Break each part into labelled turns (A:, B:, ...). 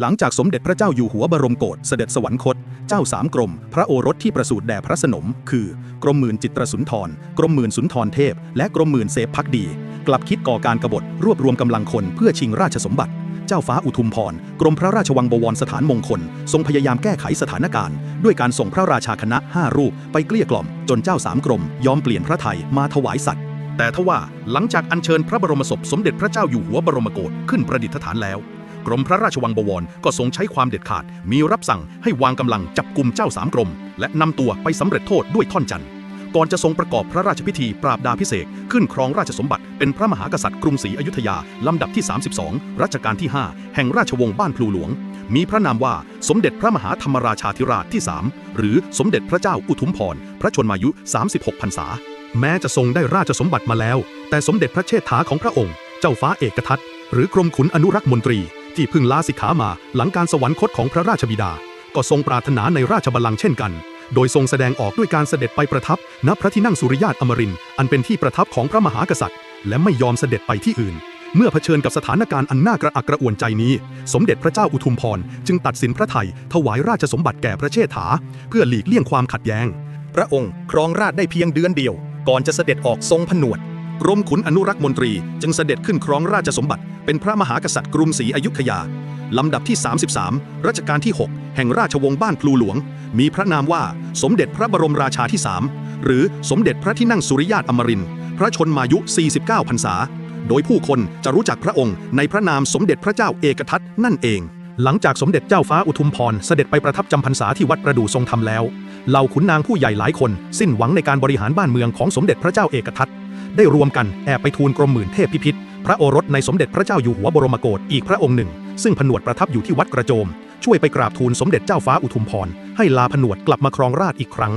A: หลังจากสมเด็จพระเจ้าอยู่หัวบรมโกศเสด็จสวรรคต เจ้าสามกรม พระโอรสที่ประสูติแด่พระสนม คือกรมหมื่นจิตรสุนทร กรมหมื่นสุนทรเทพ และกรมหมื่นเสพพักดี กลับคิดก่อการกบฏรวบรวมกำลังคนเพื่อชิงราชสมบัติ เจ้าฟ้าอุทุมพร กรมพระราชวังบวรสถานมงคล ทรงพยายามแก้ไขสถานการณ์ ด้วยการส่งพระราชาคณะ5รูปไปเกลี้ยกล่อม จนเจ้าสามกรมยอมเปลี่ยนพระไทยมาถวายสัตว์แต่ทว่าหลังจากอัญเชิญพระบรมศพสมเด็จพระเจ้าอยู่หัวบรมโกศขึ้นประดิษฐานแล้ว กรมพระราชวังบวรก็ทรงใช้ความเด็ดขาด มีรับสั่งให้วางกำลังจับกลุ่มเจ้าสามกรม และนำตัวไปสำเร็จโทษด้วยท่อนจันทร์ก่อนจะทรงประกอบพระราชพิธีปราบดาพิเศษขึ้นครองราชสมบัติเป็นพระมหากษัตริย์กรุงศรีอยุธยา ลำดับที่ 32 รัชกาลที่ 5 แห่งราชวงศ์บ้านพลูหลวง มีพระนามว่าสมเด็จพระมหาธรรมราชาธิราชที่ 3 หรือสมเด็จพระเจ้าอุทุมพร พระชนมายุ 36พรรษา แม้จะทรงได้ราชสมบัติมาแล้ว แต่สมเด็จพระเชษฐาของพระองค์ เจ้าฟ้าเอกทัตหรือกรมขุนอนุรักษ์มนตรี ที่เพิ่งลาสิกขามาหลังการสวรรคตของพระราชบิดา ก็ทรงปรารถนาในราชบัลลังก์เช่นกัน โดยทรงแสดงออกด้วยการเสด็จไปประทับณพระที่นั่งสุริยาตอมรินอันเป็นที่ประทับของพระมหากษัตริย์ และไม่ยอมเสด็จไปที่อื่น เมื่อเผชิญกับสถานการณ์อันน่ากระอักกระอ่วนใจนี้ สมเด็จพระเจ้าอุทุมพรจึงตัดสินพระไทยถวายราชสมบัติแก่พระเชษฐา เพื่อหลีกเลี่ยงความขัดแย้ง พระองค์ครองราชได้เพียงเดือนเดียว ก่อนจะเสด็จออกทรงผนวด กรมขุนอนุรักษ์มนตรีจึงเสด็จขึ้นครองราชสมบัติ เป็นพระมหากษัตริย์กรุงศรีอยุธยา ลำดับที่ 33 รัชกาลที่ 6 แห่งราชวงศ์บ้านพลูหลวง มีพระนามว่าสมเด็จพระบรมราชาที่ 3 หรือสมเด็จพระที่นั่งสุริยาตอมรินพระชนมายุ 49 พรรษา โดยผู้คนจะรู้จักพระองค์ในพระนามสมเด็จพระเจ้าเอกทัตนั่นเอง หลังจากสมเด็จเจ้าฟ้าอุทุมพรเสด็จไปประทับจำพรรษาที่วัดประดู่ทรงธรรมแล้ว เหล่าขุนนางผู้ใหญ่หลายคน สิ้นหวังในการบริหารบ้านเมืองของสมเด็จพระเจ้าเอกทัต ได้รวมกันแอบไปทูลกรมหมื่นเทพพิพิธ พระโอรสในสมเด็จพระเจ้าอยู่หัวบรมโกศอีกพระองค์หนึ่ง ซึ่งผนวดประทับอยู่ที่วัดกระโจม ช่วยไปกราบทูลสมเด็จเจ้าฟ้าอุทุมพร ให้ลาผนวดกลับมาครองราชอีกครั้ง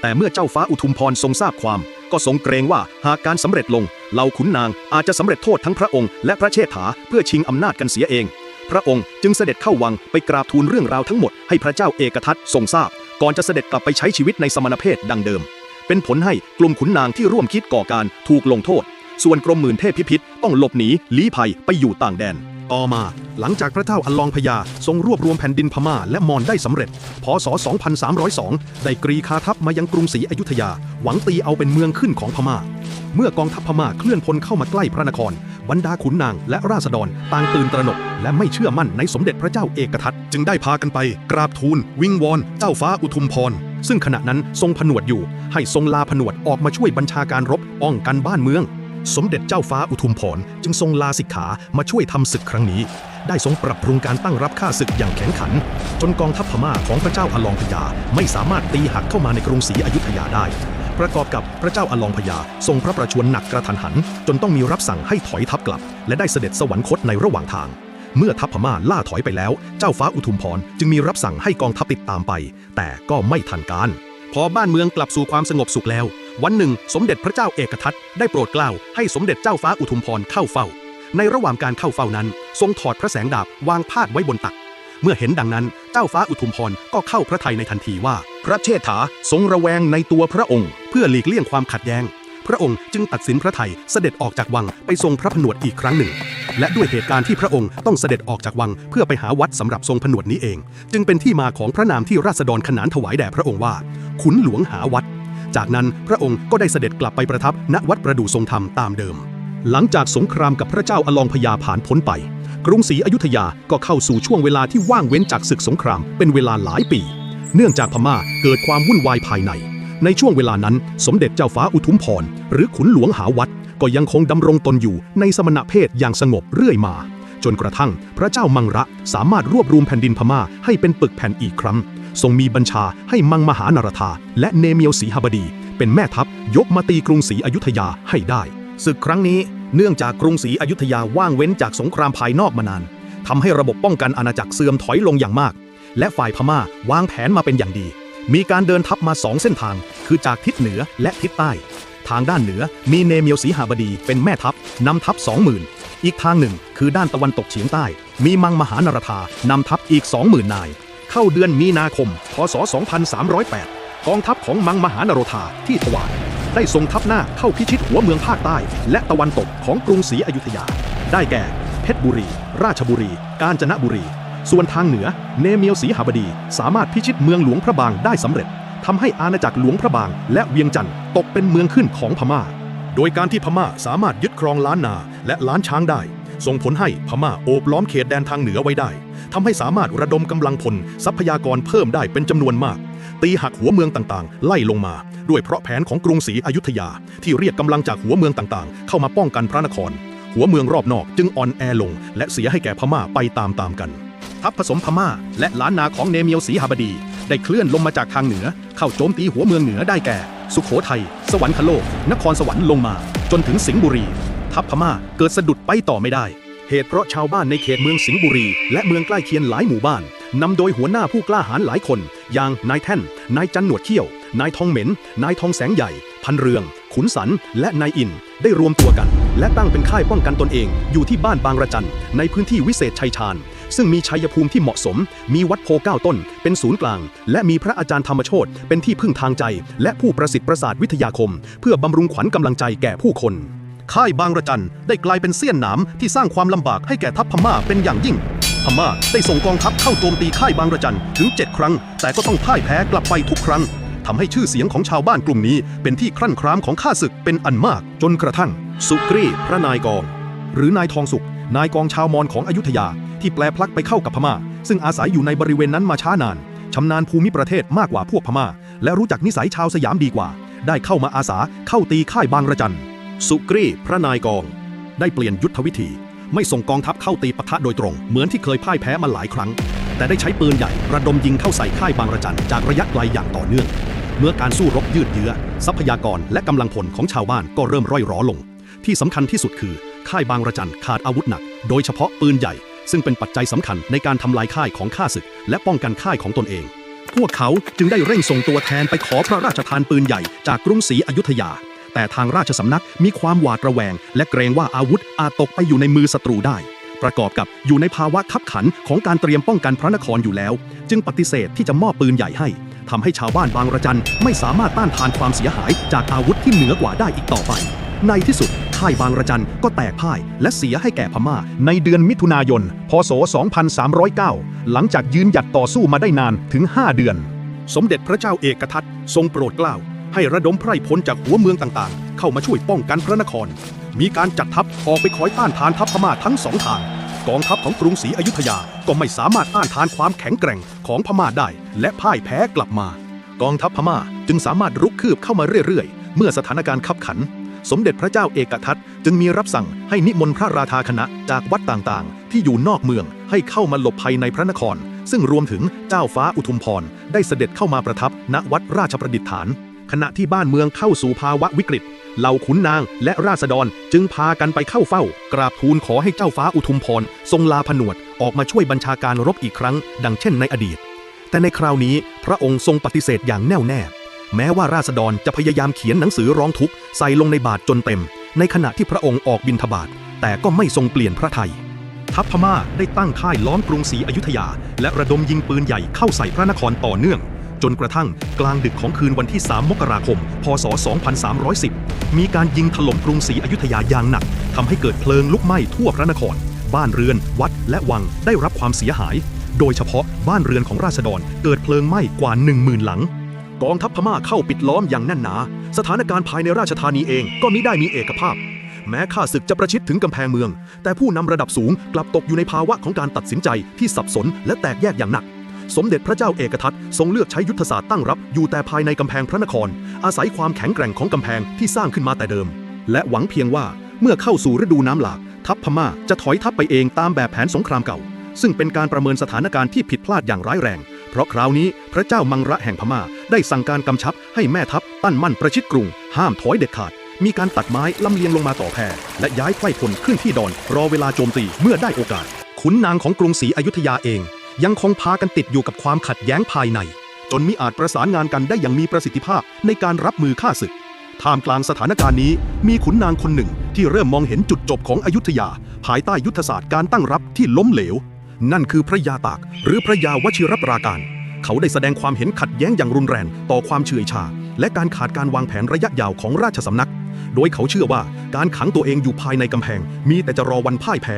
A: แต่เมื่อเจ้าฟ้าอุทุมพรทรงทราบความ ก็ทรงเกรงว่าหากการสำเร็จลงเหล่าขุนนางอาจจะสำเร็จโทษทั้งพระองค์และพระเชษฐาเพื่อชิงอำนาจกันเสียเอง พระองค์จึงเสด็จเข้าวังไปกราบทูลเรื่องราวทั้งหมดให้พระเจ้าเอกทัตทรงทราบ ก่อนจะเสด็จกลับไปใช้ชีวิตในสมณเพศดังเดิม เป็นผลให้กลุ่มขุนนางที่ร่วมคิดก่อการถูกลงโทษ ส่วนกรมหมื่นเทพพิพิธต้องหลบหนีลี้ภัยไปอยู่ต่างแดน ต่อมาหลังจากพระเจ้าอัลลองพญาทรงรวบรวมแผ่นดินพม่าและมอญได้สำเร็จ พศ 2302 ได้กรีคาทัพมายังกรุงศรีอยุธยา หวังตีเอาเป็นเมืองขึ้นของพม่า เมื่อกองทัพพม่าเคลื่อนพลเข้ามาใกล้พระนคร บรรดาขุนนางและราษฎรต่างตื่นตระหนก และไม่เชื่อมั่นในสมเด็จพระเจ้าเอกทัตจึงได้พากันไป กราบทูล วิงวอนเจ้าฟ้าอุทุมพรซึ่งขณะนั้นทรงผนวดอยู่ ให้ทรงลาผนวดออกมาช่วยบัญชาการรบป้องกันบ้านเมือง สมเด็จเจ้าฟ้าอุทุมพรจึงทรงลาสิกขามาช่วยทำศึกครั้งนี้ ได้ทรงปรับปรุงการตั้งรับข้าศึกอย่างแข็งขัน จนกองทัพพม่าของพระเจ้าอลองพญาไม่สามารถตีหักเข้ามาในกรุงศรีอยุธยาได้ ประกอบกับพระเจ้าอลองพญาทรงพระประชวรหนักกระทันหัน จนต้องมีรับสั่งให้ถอยทัพกลับ และได้เสด็จสวรรคตในระหว่างทางเมื่อทัพพม่าล่าถอยไปแล้ว เจ้าฟ้าอุทุมพรจึงมีรับสั่งให้กองทัพติดตามไป แต่ก็ไม่ทันการ พอบ้านเมืองกลับสู่ความสงบสุขแล้ว วันหนึ่ง สมเด็จพระเจ้าเอกทัตได้โปรดเกล้าให้สมเด็จเจ้าฟ้าอุทุมพรเข้าเฝ้า ในระหว่างการเข้าเฝ้านั้น ทรงถอดพระแสงดาบวางพาดไว้บนตัก เมื่อเห็นดังนั้นเจ้าฟ้าอุทุมพรก็เข้าพระทัยในทันทีว่า พระเชษฐาทรงระแวงในตัวพระองค์ เพื่อหลีกเลี่ยงความขัดแย้ง พระองค์จึงตัดสินพระไทยเสด็จออกจากวังไปทรงพระผนวดอีกครั้งหนึ่ง และด้วยเหตุการณ์ที่พระองค์ต้องเสด็จออกจากวัง เพื่อไปหาวัดสำหรับทรงผนวดนี้เอง จึงเป็นที่มาของพระนามที่ราษฎรขนานถวายแด่พระองค์ว่า ขุนหลวงหาวัด จากนั้นพระองค์ก็ได้เสด็จกลับไปประทับณวัดประดู่ทรงธรรมตามเดิม หลังจากสงครามกับพระเจ้าอลองพญาผ่านพ้นไป กรุงศรีอยุธยาก็เข้าสู่ช่วงเวลาที่ว่างเว้นจากศึกสงครามเป็นเวลาหลายปี เนื่องจากพม่าเกิดความวุ่นวายภายใน ในช่วงเวลานั้น สมเด็จเจ้าฟ้าอุทุมพร หรือขุนหลวงหาวัด ก็ยังคงดำรงตนอยู่ในสมณเพศอย่างสงบเรื่อยมา จนกระทั่งพระเจ้ามังระสามารถรวบรวมแผ่นดินพม่าให้เป็นปึกแผ่นอีกครั้ง ทรงมีบัญชาให้มังมหานรธาและเนเมียวศรีหบดี เป็นแม่ทัพยกมาตีกรุงศรีอยุธยาให้ได้ศึกครั้งนี้เนื่องจากกรุงศรีอยุธยาว่างเว้นจากสงครามภายนอกมานานทำให้ระบบป้องกันอาณาจักรเสื่อมถอยลงอย่างมาก และฝ่ายพม่าวางแผนมาเป็นอย่างดี มีการเดินทัพมาสองเส้นทาง คือจากทิศเหนือและทิศใต้ ทางด้านเหนือมีเนเมียวศรีหาบดีเป็นแม่ทัพนำทัพสองหมื่นอีกทางหนึ่งคือด้านตะวันตกเฉียงใต้ มีมังมหานรธานำทัพอีก 20,000 นาย เข้าเดือนมีนาคม พศ 2308 กองทัพของมังมหานรธาที่ถวายได้ส่งทัพหน้าเข้าพิชิตหัวเมืองภาคใต้ และตะวันตกของกรุงศรีอยุธยา ได้แก่ เพชรบุรี ราชบุรี กาญจนบุรี ส่วนทางเหนือ เนเมียวสีหบดี สามารถพิชิตเมืองหลวงพระบางได้สำเร็จทำให้อาณาจักรหลวงพระบาง และเวียงจันทร์ตกเป็นเมืองขึ้นของพม่า โดยการที่พม่าสามารถยึดครองล้านนาและล้านช้างได้ ส่งผลให้พม่าโอบล้อมเขตแดนทางเหนือไว้ได้ทำให้สามารถระดมกำลังพลทรัพยากรเพิ่มได้เป็นจำนวนมาก ตีหักหัวเมืองต่างๆ ไล่ลงมา ด้วยเพราะแผนของกรุงศรีอยุธยา ที่เรียกกำลังจากหัวเมืองต่างๆ เข้ามาป้องกันพระนคร หัวเมืองรอบนอกจึงอ่อนแอลง และเสียให้แก่พม่าไปตามๆกัน ทัพผสมพม่า และล้านนาของเนเมียวสีหบดี ได้เคลื่อนลงมาจากทางเหนือ เข้าโจมตีหัวเมืองเหนือได้แก่ สุขโขทัย สวรรคโลก นครสวรรค์ลงมา จนถึงสิงห์บุรี ทัพพม่าเกิดสะดุดไปต่อไม่ได้ เหตุเพราะชาวบ้านในเขตเมืองสิงห์บุรี และเมืองใกล้เคียงหลายหมู่บ้านนำโดยหัวหน้าผู้กล้าหาญหลายคน อย่างนายแท่น นายจันหนวดเขี้ยว นายทองเหม็น นายทองแสงใหญ่ พันเรือง ขุนสัน และนายอิน ได้รวมตัวกัน และตั้งเป็นค่ายป้องกันตนเอง อยู่ที่บ้านบางระจัน ในพื้นที่วิเศษชัยชาญ ซึ่งมีชัยภูมิที่เหมาะสม มีวัดโพเก้าต้น เป็นศูนย์กลาง และมีพระอาจารย์ธรรมโชตเป็นที่พึ่งทางใจ และผู้ประสิทธิ์ประสาทวิทยาคม เพื่อบำรุงขวัญกำลังใจแก่ผู้คน ค่ายบางระจันได้กลายเป็นเสี้ยนหนามที่สร้างความลำบากให้แก่ทัพพม่าเป็นอย่างยิ่งพม่าได้ส่งกองทัพเข้าโจมตีค่ายบางระจันถึง 7 ครั้ง แต่ก็ต้องพ่ายแพ้กลับไปทุกครั้งทำให้ชื่อเสียงของชาวบ้านกลุ่มนี้ เป็นที่ครั่นครามของข้าศึกเป็นอันมาก จนกระทั่ง สุกรีพระนายกอง หรือนายทองสุขนายกองชาวมอญของอยุธยา ที่แปลพลักไปเข้ากับพม่า ซึ่งอาศัยอยู่ในบริเวณนั้นมาช้านานชำนาญภูมิประเทศมากกว่าพวกพม่า และรู้จักนิสัยชาวสยามดีกว่า ได้เข้ามาอาสาเข้าตีค่ายบางระจัน สุกรีพระนายกอง ได้เปลี่ยนยุทธวิธี ไม่ส่งกองทัพเข้าตีปะทะโดยตรง เหมือนที่เคยพ่ายแพ้มาหลายครั้ง แต่ได้ใช้ปืนใหญ่ระดมยิงเข้าใส่ค่ายบางระจันจากระยะไกลอย่างต่อเนื่อง เมื่อการสู้รบยืดเยื้อ ทรัพยากรและกำลังพลของชาวบ้านก็เริ่มร่อยหรอลง ที่สำคัญที่สุดคือค่ายบางระจันขาดอาวุธหนัก โดยเฉพาะปืนใหญ่ ซึ่งเป็นปัจจัยสำคัญในการทำลายค่ายของข้าศึก และป้องกันค่ายของตนเอง พวกเขาจึงได้เร่งส่งตัวแทนไปขอพระราชทานปืนใหญ่จากกรุงศรีอยุธยา แต่ทางราชสำนักมีความหวาดระแวง และเกรงว่าอาวุธอาจตกไปอยู่ในมือศัตรูได้ ประกอบกับอยู่ในภาวะขับขันของการเตรียมป้องกันพระนครอยู่แล้ว จึงปฏิเสธที่จะมอบปืนใหญ่ให้ทำให้ชาวบ้านบางระจันไม่สามารถต้านทานความเสียหายจากอาวุธที่เหนือกว่าได้อีกต่อไป ในที่สุด ค่ายบางระจันก็แตกพ่ายและเสียให้แก่พม่า ในเดือนมิถุนายน พศ 2309 หลังจากยืนหยัดต่อสู้มาได้นานถึง 5 เดือน สมเด็จพระเจ้าเอกทัตทรงโปรดเกล้า ให้ระดมไพร่พลจากหัวเมืองต่างๆ เข้ามาช่วยป้องกันพระนคร มีการจัดทัพออกไปคอยต้านทานทัพพม่าทั้งสองทางกองทัพของกรุงศรีอยุธยาก็ไม่สามารถต้านทานความแข็งแกร่งของพม่าได้ และพ่ายแพ้กลับมา กองทัพพม่าจึงสามารถรุกคืบเข้ามาเรื่อยๆ เมื่อสถานการณ์ขับขัน สมเด็จพระเจ้าเอกทัตจึงมีรับสั่งให้นิมนต์พระราชาคณะจากวัดต่างๆ ที่อยู่นอกเมืองให้เข้ามาหลบภัยในพระนคร ซึ่งรวมถึงเจ้าฟ้าอุทุมพรได้เสด็จเข้ามาประทับณวัดราชประดิษฐาน ขณะที่บ้านเมืองเข้าสู่ภาวะวิกฤตเหล่าขุนนางและราษฎรจึงพากันไปเข้าเฝ้า กราบทูลขอให้เจ้าฟ้าอุทุมพรทรงลาผนวดออกมาช่วยบัญชาการรบอีกครั้ง ดังเช่นในอดีต แต่ในคราวนี้พระองค์ทรงปฏิเสธอย่างแน่วแน่ แม้ว่าราษฎรจะพยายามเขียนหนังสือร้องทุกข์ใส่ลงในบาทจนเต็ม ในขณะที่พระองค์ออกบินทบาทแต่ก็ไม่ทรงเปลี่ยนพระทัยทัพพม่าได้ตั้งค่ายล้อมกรุงศรีอยุธยา และระดมยิงปืนใหญ่เข้าใส่พระนครต่อเนื่อง จนกระทั่งกลางดึกของคืนวันที่ 3 มกราคม พศ 2310 มีการยิงถล่มกรุงศรีอยุธยาอย่างหนักทำให้เกิดเพลิงลุกไหม้ทั่วพระนคร บ้านเรือน วัด และวังได้รับความเสียหาย โดยเฉพาะบ้านเรือนของราษฎรเกิดเพลิงไหม้กว่า 10,000 หลัง กองทัพพม่าเข้าปิดล้อมอย่างแน่นหนา สถานการณ์ภายในราชธานีเองก็มิได้มีเอกภาพ แม้ข้าศึกจะประชิดถึงกำแพงเมือง แต่ผู้นำระดับสูงกลับตกอยู่ในภาวะของการตัดสินใจที่สับสนและแตกแยกอย่างหนัก สมเด็จพระเจ้าเอกทัตทรงเลือกใช้ยุทธศาสตร์ตั้งรับอยู่แต่ภายในกำแพงพระนคร อาศัยความแข็งแกร่งของกำแพงที่สร้างขึ้นมาแต่เดิม และหวังเพียงว่าเมื่อเข้าสู่ฤดูน้ำหลาก ทัพพม่าจะถอยทัพไปเองตามแบบแผนสงครามเก่า ซึ่งเป็นการประเมินสถานการณ์ที่ผิดพลาดอย่างร้ายแรง เพราะคราวนี้พระเจ้ามังระแห่งพม่าได้สั่งการกำชับให้แม่ทัพตั้นมั่นประชิดกรุง ห้ามถอยเด็ดขาด มีการตัดไม้ลำเลียงลงมาต่อแพและย้ายไพร่พลขึ้นที่ดอน รอเวลาโจมตีเมื่อได้โอกาส ขุนนางของกรุงศรีอยุธยาเอง ยังคงพากันติดอยู่กับความขัดแย้งภายใน จนมิอาจประสานงานกันได้อย่างมีประสิทธิภาพในการรับมือฆ่าศึกท่ามกลางสถานการณ์นี้มีขุนนางคนหนึ่งที่เริ่มมองเห็นจุดจบของอยุธยา ภายใต้ยุทธศาสตร์การตั้งรับที่ล้มเหลว นั่นคือพระยาตาก หรือพระยาวชิรปราการ เขาได้แสดงความเห็นขัดแย้งอย่างรุนแรงต่อความเฉื่อยชา และการขาดการวางแผนระยะยาวของราชสำนัก โดยเขาเชื่อว่าการขังตัวเองอยู่ภายในกำแพง มีแต่จะรอวันพ่ายแพ้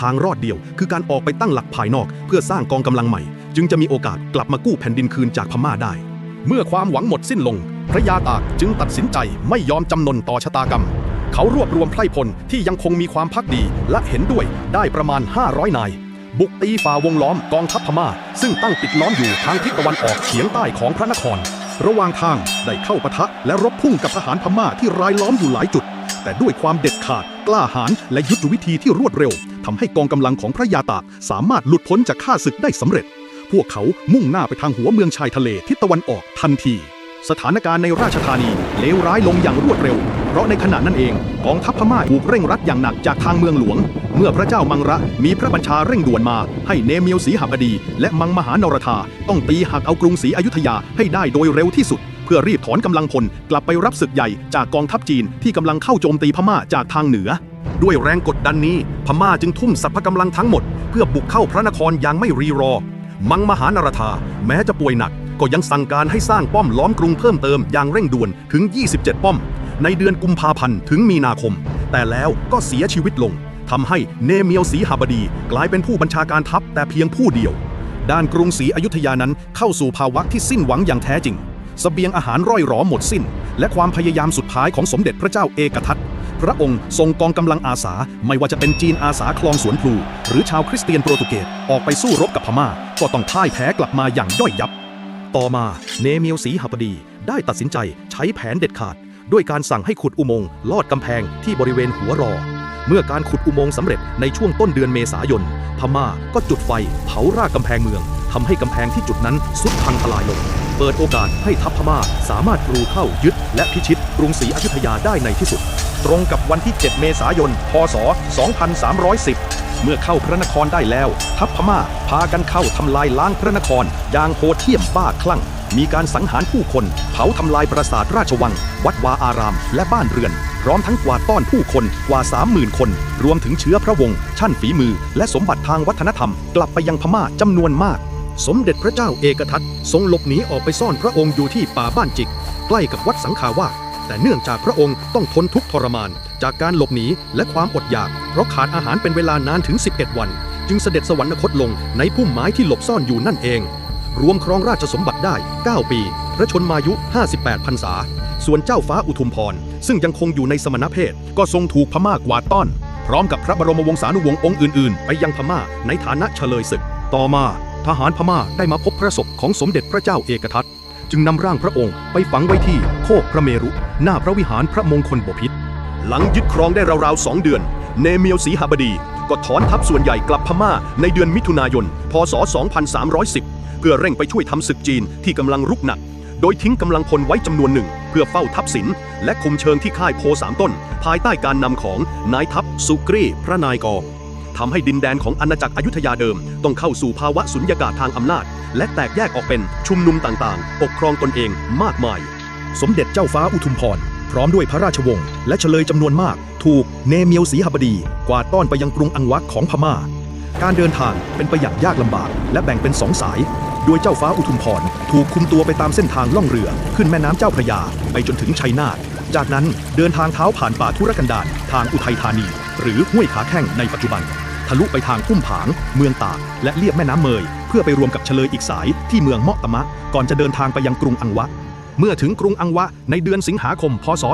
A: ทางรอดเดียวคือการออกไปตั้งหลักภายนอก เพื่อสร้างกองกำลังใหม่ จึงจะมีโอกาสกลับมากู้แผ่นดินคืนจากพม่าได้ เมื่อความหวังหมดสิ้นลง พระยาตากจึงตัดสินใจไม่ยอมจำนนต่อชะตากรรมเขารวบรวมไพร่พลที่ยังคงมีความพักดีและเห็นด้วยได้ประมาณ 500 นาย บุกตีฝ่าวงล้อมกองทัพพม่า ซึ่งตั้งปิดล้อมอยู่ทางทิศตะวันออกเฉียงใต้ของพระนคร ระหว่างทางได้เข้าปะทะและรบพุ่งกับทหารพม่าที่รายล้อมอยู่หลายจุด แต่ด้วยความเด็ดขาด กล้าหาญและยุทธวิธีที่รวดเร็วทำให้กองกำลังของพระยาตากสามารถหลุดพ้นจากข้าศึกได้สำเร็จ พวกเขามุ่งหน้าไปทางหัวเมืองชายทะเลทิศตะวันออกทันที สถานการณ์ในราชธานีเลวร้ายลงอย่างรวดเร็ว เพราะในขณะนั้นเองกองทัพพม่าถูกเร่งรัดอย่างหนักจากทางเมืองหลวง มื่อพระเจ้ามังระมีพระบัญชาเร่งด่วนมา ให้เนเมียวศรีหบดี และมังมหานรธาต้องตีหักเอากรุงศรีอยุธยาให้ได้โดยเร็วที่สุด เพื่อรีบถอนกำลังพลกลับไปรับศึกใหญ่จากกองทัพจีนที่กำลังเข้าโจมตีพม่าจากทางเหนือ ด้วยแรงกดดันนี้ พม่าจึงทุ่มสรรพกำลังทั้งหมด เพื่อบุกเข้าพระนครอย่างไม่รีรอ มังมหานรธาแม้จะป่วยหนัก ก็ยังสั่งการให้สร้างป้อมล้อมกรุงเพิ่มเติมอย่างเร่งด่วนถึง 27 ป้อม ในเดือนกุมภาพันธ์ถึงมีนาคม แต่แล้วก็เสียชีวิตลง ทำให้เนเมียวศรีหบดีกลายเป็นผู้บัญชาการทัพแต่เพียงผู้เดียว ด้านกรุงศรีอยุธยานั้นเข้าสู่ภาวะที่สิ้นหวังอย่างแท้จริงเสบียงอาหารร่อยหรอหมดสิ้น และความพยายามสุดท้ายของสมเด็จพระเจ้าเอกทัตพระองค์ทรงกองกำลังอาสา ไม่ว่าจะเป็นจีนอาสาคลองสวนพลู หรือชาวคริสเตียนโปรตุเกสออกไปสู้รบกับพม่า ก็ต้องพ่ายแพ้กลับมาอย่างย่อยยับ ต่อมาเนเมียวศรีหบดีได้ตัดสินใจใช้แผนเด็ดขาด ด้วยการสั่งให้ขุดอุโมงค์ลอดกำแพงที่บริเวณหัวรอ เมื่อการขุดอุโมงค์สำเร็จในช่วงต้นเดือนเมษายน พม่าก็จุดไฟเผารากกำแพงเมืองทำให้กำแพงที่จุดนั้นสุดพังทลายลง เปิดโอกาสให้ทัพพม่าสามารถกรูเข้ายึด และพิชิตกรุงศรีอยุธยาได้ในที่สุด ตรงกับวันที่ 7 เมษายน พศ 2310 เมื่อเข้าพระนครได้แล้ว ทัพพม่าพากันเข้าทำลายล้างพระนครอย่างโหดเหี้ยมบ้าคลั่ง มีการสังหารผู้คน เผาทำลายปราสาทราชวัง วัดวาอาราม และบ้านเรือน พร้อมทั้งกวาดต้อนผู้คนกว่า 30,000 คน รวมถึงเชื้อพระวงศ์ชั่นฝีมือ และสมบัติทางวัฒนธรรม กลับไปยังพม่าจำนวนมาก สมเด็จพระเจ้าเอกทัตทรงหลบหนีออกไปซ่อนพระองค์อยู่ที่ป่าบ้านจิก ใกล้กับวัดสังขาวาสแต่เนื่องจากพระองค์ต้องทนทุกข์ทรมาน จากการหลบหนีและความอดอยาก เพราะขาดอาหารเป็นเวลานานถึง 11 วัน จึงเสด็จสวรรคตลงในพุ่มไม้ที่หลบซ่อนอยู่นั่นเอง รวมครองราชสมบัติได้ 9 ปี พระชนมายุ 58พรรษา ส่วนเจ้าฟ้าอุทุมพร ซึ่งยังคงอยู่ในสมณเพศ ก็ทรงถูกพม่ากวาดต้อน พร้อมกับพระบรมวงศานุวงศ์องค์อื่น ๆ ไปยังพม่าในฐานะเฉลยศึก ต่อมาทหารพม่าได้มาพบพระศพของสมเด็จพระเจ้าเอกทัตจึงนำร่างพระองค์ไปฝังไว้ที่โคกพระเมรุ หน้าพระวิหารพระมงคลบพิตรหลังยึดครองได้ราวๆ2เดือน เนเมียวศีหบดี ก็ถอนทัพส่วนใหญ่กลับพม่าในเดือนมิถุนายน พศ 2310 เพื่อเร่งไปช่วยทำศึกจีนที่กำลังรุกหนัก โดยทิ้งกำลังพลไว้จำนวนหนึ่ง เพื่อเฝ้าทัพสิน และคุมเชิงที่ค่ายโพสามต้น ภายใต้การนำของนายทัพสุกรีพระนายกองทำให้ดินแดนของอาณาจักรอยุธยาเดิม ต้องเข้าสู่ภาวะสุญญากาศทางอำนาจ และแตกแยกออกเป็นชุมนุมต่างๆ ปกครองตนเองมากมาย สมเด็จเจ้าฟ้าอุทุมพรพร้อมด้วยพระราชวงศ์และเฉลยจำนวนมาก ถูกเนเมียวศรีหบดี กวาดต้อนไปยังกรุงอังวักของพม่า การเดินทางเป็นไปอย่างยากลำบาก และแบ่งเป็นสองสาย โดยเจ้าฟ้าอุทุมพรถูกคุมตัวไปตามเส้นทางล่องเรือ ขึ้นแม่น้ำเจ้าพระยา ไปจนถึงชัยนาทจากนั้นเดินทางเท้าผ่านป่าทุรกันดารทางอุทัยธานี หรือห้วยขาแข้งในปัจจุบัน ทะลุไปทางอุ้มผาง เมืองตาก และเลียบแม่น้ำเมย เพื่อไปรวมกับเฉลยอีกสายที่เมืองเมาะตะมะ ก่อนจะเดินทางไปยังกรุงอังวะ เมื่อถึงกรุงอังวะในเดือนสิงหาคม พศ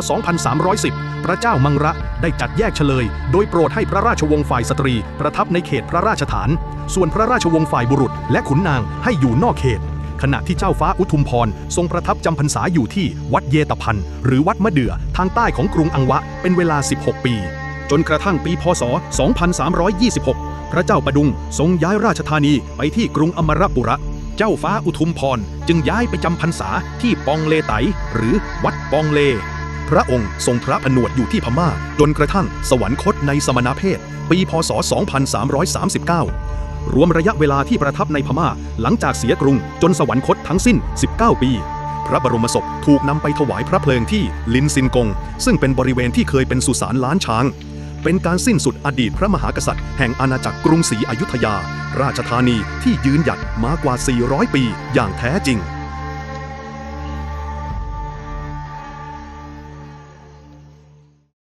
A: 2310 พระเจ้ามังระได้จัดแยกเฉลย โดยโปรดให้พระราชวงศ์ฝ่ายสตรี ประทับในเขตพระราชฐาน ส่วนพระราชวงศ์ฝ่ายบุรุษ และขุนนางให้อยู่นอกเขต ขณะที่เจ้าฟ้าอุทุมพรทรงประทับจำพรรษาอยู่ที่วัดเยตพันธ์หรือวัดมะเดื่อทางใต้ของกรุงอังวะเป็นเวลา 16 ปี จนกระทั่งปีพศ 2326 พระเจ้าประดุงทรงย้ายราชธานีไปที่กรุงอมรปุระ เจ้าฟ้าอุทุมพรจึงย้ายไปจำพรรษาที่ปองเลไต หรือวัดปองเล พระองค์ทรงพระผนวดอยู่ที่พม่า จนกระทั่งสวรรคตในสมณเพศ ปีพศ 2339 รวมระยะเวลาที่ประทับในพม่าหลังจากเสียกรุงจนสวรรคตทั้งสิ้น 19 ปี พระบรมศพถูกนำไปถวายพระเพลิงที่ลินซินกง ซึ่งเป็นบริเวณที่เคยเป็นสุสานล้านช้าง เป็นการสิ้นสุดอดีตพระมหากษัตริย์ แห่งอาณาจักรกรุงศรีอยุธยา ราชธานีที่ยืนหยัดมากว่า 400 ปีอย่างแท้จริง